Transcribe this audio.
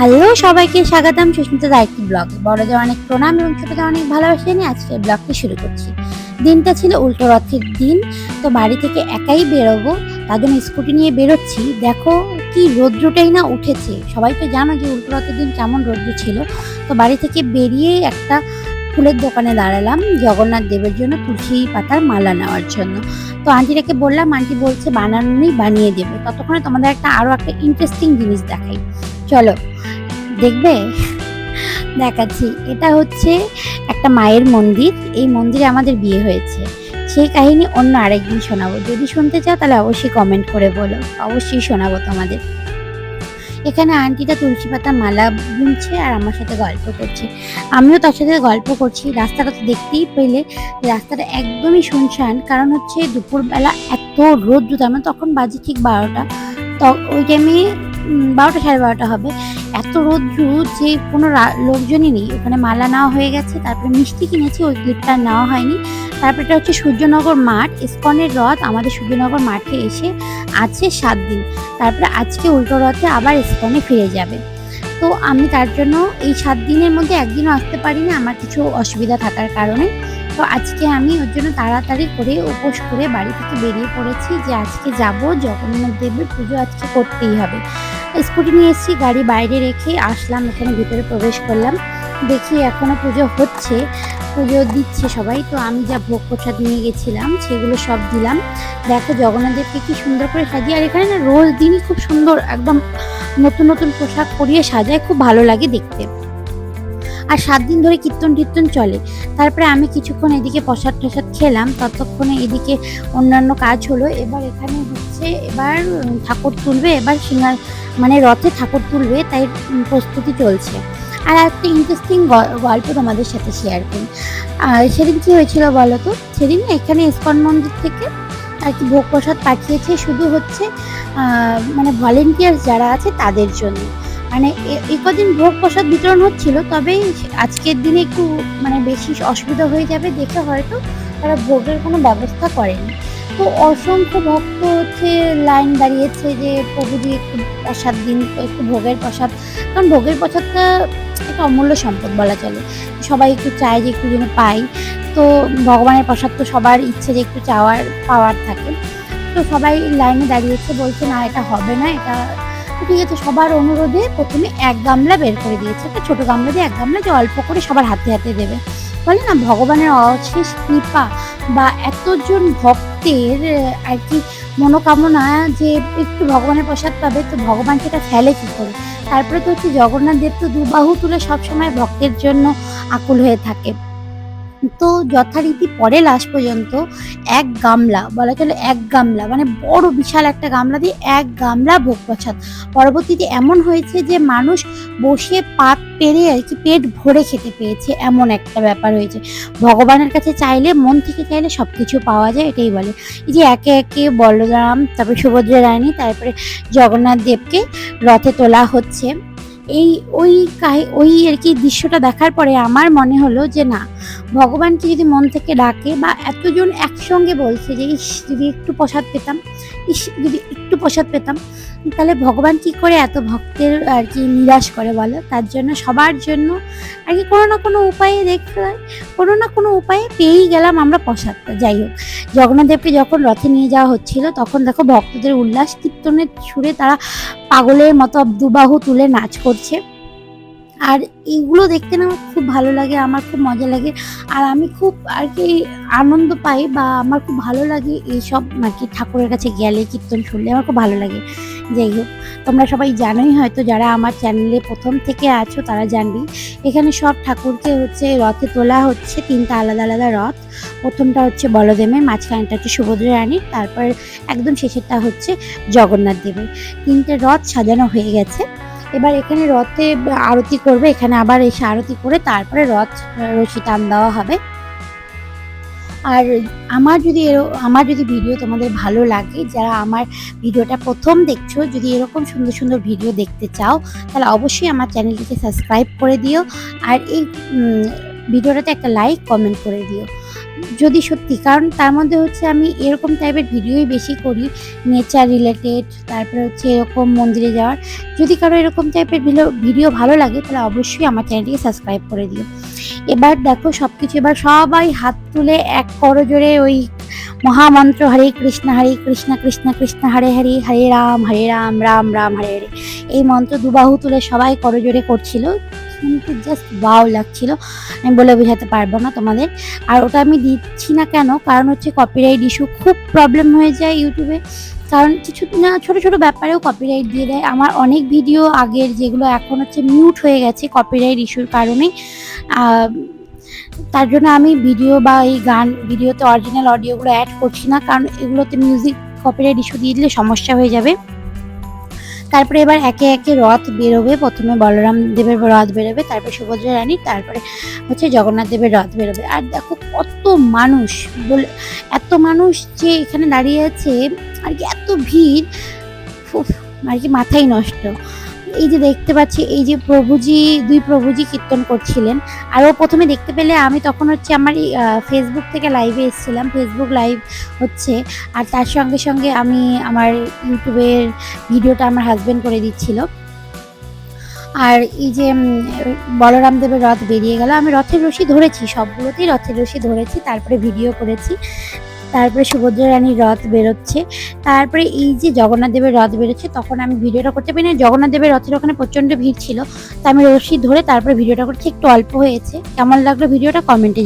Hello, সবাইকে স্বাগতম সুস্মিতা দা একটি ব্লগে। বড়দের অনেক প্রণাম এবং ছোটদের অনেক ভালোবাসা নিয়ে আজকে ব্লগটি শুরু করছি। দিনটা ছিল উল্টো রথের দিন, তো বাড়ি থেকে একাই বেরোবো তার জন্য স্কুটি নিয়ে বেরোচ্ছি। দেখো কি রৌদ্রটাই না উঠেছে। সবাই তো জানো যে উল্টো রথের দিন কেমন রৌদ্র ছিল। তো বাড়ি থেকে বেরিয়ে একটা ফুলের দোকানে দাঁড়ালাম, জগন্নাথ দেবের জন্য তুলসী পাতার মালা নেওয়ার জন্য। তো আন্টিটাকে বললাম, আন্টি বলছে বানানোই বানিয়ে দেবে। ততক্ষণে তোমাদের একটা আরও একটা ইন্টারেস্টিং জিনিস দেখাই। চলো দেখবে? দেখাচ্ছি। এটা হচ্ছে একটা মায়ের মন্দির। এই মন্দিরে আমাদের বিয়ে হয়েছে। সেই কাহিনী অন্য আরেকদিন শোনাবো। যদি শুনতে চাও তাহলে অবশ্যই কমেন্ট করে বলো। অবশ্যই শোনাবো তোমাদের। এখানে আন্টিটা তুলসী পাতা মালা বুনছে আর আমার সাথে গল্প করছে। আমিও তার সাথে গল্প করছি। রাস্তাটা তো দেখতেই পেলে। রাস্তাটা একদমই শুনশান। কারণ হচ্ছে দুপুরবেলা এত তার মানে তখন বাজে ঠিক বারোটা। তো ওই টাইমে বারোটা সাড়ে বারোটা হবে। এত রোদ্রু যে কোনো লোকজনই নেই। ওখানে মালা নেওয়া হয়ে গেছে, তারপরে মিষ্টি কিনেছি, ওই ক্লিপটা নেওয়া হয়নি। তারপরে এটা হচ্ছে সূর্যনগর মাঠ, ইস্কনের রথ আমাদের সূর্যনগর মাঠে এসে আছে সাত দিন। তারপরে আজকে উল্টো রথে আবার ইস্কনে ফিরে যাবে। তো আমি তার জন্য এই সাত দিনের মধ্যে একদিনও আসতে পারিনি, আমার কিছু অসুবিধা থাকার কারণে। তো আজকে আমি ওর জন্য তাড়াতাড়ি করে উপোস করে বাড়ি থেকে বেরিয়ে পড়েছি যে আজকে যাব, জগন্নাথ দেবের পুজো আজকে করতেই হবে। স্কুটি নিয়ে এসেছি, গাড়ি বাইরে রেখে আসলাম, এখানে ভিতরে প্রবেশ করলাম। দেখি এখনও পুজো হচ্ছে, পুজো দিচ্ছে সবাই, তো আমি যা ভোগ প্রসাদ নিয়ে গেছিলাম, সেগুলো সব দিলাম। দেখো জগন্নাথ দেবকে কি সুন্দর করে সাজিয়ে, আর এখানে না রোজ দিনই খুব সুন্দর একদম নতুন নতুন পোশাক পরিয়ে সাজায়, খুব ভালো লাগে দেখতে। আর সাত দিন ধরে কীর্তন টীর্তন চলে। তারপরে আমি কিছুক্ষণ এদিকে প্রসাদ টসাদ খেলাম, ততক্ষণে এদিকে অন্যান্য কাজ হলো। এবার এখানে হচ্ছে, এবার ঠাকুর তুলবে, এবার সিঙ্গার মানে রথে ঠাকুর তুলবে, তাই প্রস্তুতি চলছে। আর একটা ইন্টারেস্টিং গল্প তোমাদের সাথে শেয়ার করি। আর সেদিন কি হয়েছিল বলো তো? সেদিন এখানে ইস্কন মন্দির থেকে আর কি ভোগ প্রসাদ পাঠিয়েছে, শুধু হচ্ছে মানে ভলেন্টিয়ার যারা আছে তাদের জন্য। মানে এ- কদিন ভোগ প্রসাদ বিতরণ হচ্ছিল তবে আজকের দিনে একটু মানে বেশি অসুবিধা হয়ে যাবে, দেখে হয়তো তারা ভোগের কোনো ব্যবস্থা করেনি। তো অসংখ্য ভক্ত হচ্ছে লাইন দাঁড়িয়েছে যে, প্রভুজি একটু প্রসাদ দিন, একটু ভোগের প্রসাদ। কারণ ভোগের প্রসাদটা একটা অমূল্য সম্পদ বলা চলে। সবাই একটু চায় যে একটু যেন পাই। তো ভগবানের প্রসাদ তো সবার ইচ্ছে যে একটু চাওয়ার, পাওয়ার থাকে। তো সবাই লাইনে দাঁড়িয়েছে, বলছে, না, এটা হবে না, এটা ঠিক আছে। সবার অনুরোধে প্রথমে এক গামলা বের করে দিয়েছে। একটা ছোটো গামলা দিয়ে এক গামলা যে অল্প করে সবার হাতে হাতে দেবে। বলে, না, ভগবানের অশেষ কৃপা বা এতজন ভক্তের আর কি মনোকামনা যে একটু ভগবানের প্রসাদ পাবে, তো ভগবান সেটা ফেলে কী করে? তারপরে তো হচ্ছে জগন্নাথ দেব তো দুবাহু তুলে সবসময় ভক্তের জন্য আকুল হয়ে থাকে। তো যথারীতি পরে লাস্ট পর্যন্ত এক গামলা, বলা চলে এক গামলা মানে বড় বিশাল একটা গামলা দিয়ে এক গামলা ভোগ প্রসাদ। পরবর্তীতে এমন হয়েছে যে মানুষ বসে পাত পেরে আর কি পেট ভরে খেতে পেয়েছে, এমন একটা ব্যাপার হয়েছে। ভগবানের কাছে চাইলে, মন থেকে চাইলে সব কিছু পাওয়া যায়, এটাই বলে। এই যে একে একে বলরাম, তারপরে সুভদ্রা রানী, তারপরে জগন্নাথ দেবকে রথে তোলা হচ্ছে। এই ওই ওই আর কি দৃশ্যটা দেখার পরে আমার মনে হলো যে না ভগবানকে যদি মন থেকে ডাকে বা এতজন একসঙ্গে বলছে যে, ইস, যদি একটু প্রসাদ পেতাম, ইস, যদি একটু প্রসাদ পেতাম, তাহলে ভগবান কি করে এত ভক্তের আর কি নিরাশ করে বলো? তার জন্য সবার জন্য আর কি কোনো না কোনো উপায়ে দেখতে কোনো না কোনো উপায়ে পেয়েই গেলাম আমরা প্রসাদটা। যাই হোক, জগন্নাথদেবকে যখন রথে নিয়ে যাওয়া হচ্ছিল, তখন দেখো ভক্তদের উল্লাস, কীর্তনের সুরে তারা পাগলের মতো দুবাহু তুলে নাচ করছে। আর এইগুলো দেখতে না আমার খুব ভালো লাগে, আমার খুব মজা লাগে। আর আমি খুব আর কি আনন্দ পাই বা আমার খুব ভালো লাগে এইসব আর কি ঠাকুরের কাছে গেলে, কীর্তন শুনলে আমার খুব ভালো লাগে। যাই হোক, তোমরা সবাই জানোই হয়তো যারা আমার চ্যানেলে প্রথম থেকে আছো তারা জানবি এখানে সব ঠাকুরকে হচ্ছে রথে তোলা হচ্ছে, তিনটা আলাদা আলাদা রথ। প্রথমটা হচ্ছে বলদেবের মাঝখানটা হচ্ছে সুভদ্রা রানীর, তারপর একদম শেষেরটা হচ্ছে জগন্নাথ দেবের। তিনটে রথ সাজানো হয়ে গেছে। এবার এখানে রথে আরতি করবে, এখানে আবার এসে আরতি করে তারপরে রথ, রশি টান দেওয়া হবে। আর আমার যদি আমার যদি ভিডিও তোমাদের ভালো লাগে, যারা আমার ভিডিওটা প্রথম দেখছ, যদি এরকম সুন্দর সুন্দর ভিডিও দেখতে চাও, তাহলে অবশ্যই আমার চ্যানেলটিকে সাবস্ক্রাইব করে দিও। আর এই ভিডিওটাতে একটা লাইক, কমেন্ট করে দিও। যদি সত্যি, কারণ তার মধ্যে হচ্ছে আমি এরকম টাইপের ভিডিওই বেশি করি নেচার রিলেটেড তারপরে হচ্ছে এরকম মন্দিরে যাওয়ার। যদি কারও এরকম টাইপের ভিডিও ভালো লাগে, তাহলে অবশ্যই আমার চ্যানেলটিকে সাবস্ক্রাইব করে দিও। এবার দেখো সব কিছু এবার সবাই হাত তুলে এক করজোরে ওই মহামন্ত্র, হরে কৃষ্ণ হরে কৃষ্ণ কৃষ্ণ কৃষ্ণ, হরে হরে হরে রাম হরে রাম রাম রাম, হরে হরে। এই মন্ত্র দুবাহু তুলে সবাই করজোরে করছিল। শুনতে জাস্ট ওয়াও লাগছিল। আমি বলে বোঝাতে পারব না তোমাদের। আর ওটা আমি দিচ্ছি না কেন? কারণ হচ্ছে কপিরাইট ইস্যু খুব প্রবলেম হয়ে যায় ইউটিউবে কারণ কিছু না, ছোটো ছোটো ব্যাপারেও কপিরাইট দিয়ে দেয়। আমার অনেক ভিডিও আগের যেগুলো এখন হচ্ছে মিউট হয়ে গেছে কপিরাইট ইস্যুর কারণে। তার জন্য আমি ভিডিও বা এই গান ভিডিওতে অরিজিনাল অডিওগুলো অ্যাড করছি না। কারণ এগুলোতে মিউজিক কপিরাইট ইস্যু দিয়ে দিলে সমস্যা হয়ে যাবে। তারপরে এবার একে একে রথ বেরোবে। প্রথমে বলরাম দেবের রথ বেরোবে, তারপরে সুভদ্রা রানী, তারপরে হচ্ছে জগন্নাথ দেবের রথ বেরোবে। আর দেখো কত মানুষ, বলে এত মানুষ যে এখানে দাঁড়িয়ে আছে, আর কি এত ভিড় আর কি মাথাই নষ্ট। এই যে দেখতে পাচ্ছি এই যে প্রভুজি দুই প্রভুজি কীর্তন করছিলেন। আর ও প্রথমে দেখতে পেলে আমি তখন হচ্ছে আমার ফেসবুক থেকে লাইভে এসেছিলাম। ফেসবুক লাইভ হচ্ছে। আর তার সঙ্গে সঙ্গে আমি আমার ইউটিউবের ভিডিওটা আমার হাজব্যান্ড করে দিচ্ছিল। আর এই যে উম, বলরাম দেবের রথ বেরিয়ে গেল। আমি রথের রশি ধরেছি সবগুলোতেই রথের রশি ধরেছি তারপরে ভিডিও করেছি। তারপরে সুভদ্রা রানীর রথ বেরোচ্ছে। তারপরে এই যে জগন্নাথ দেবের রথ বেরোচ্ছে, তখন আমি ভিডিওটা করতে পারি না। জগন্নাথ দেবের রথের ওখানে প্রচণ্ড ভিড় ছিল। তো আমি রশি ধরে তারপরে ভিডিওটা করছি, একটু অল্প হয়েছে। কেমন লাগল ভিডিওটা? কমেন্টে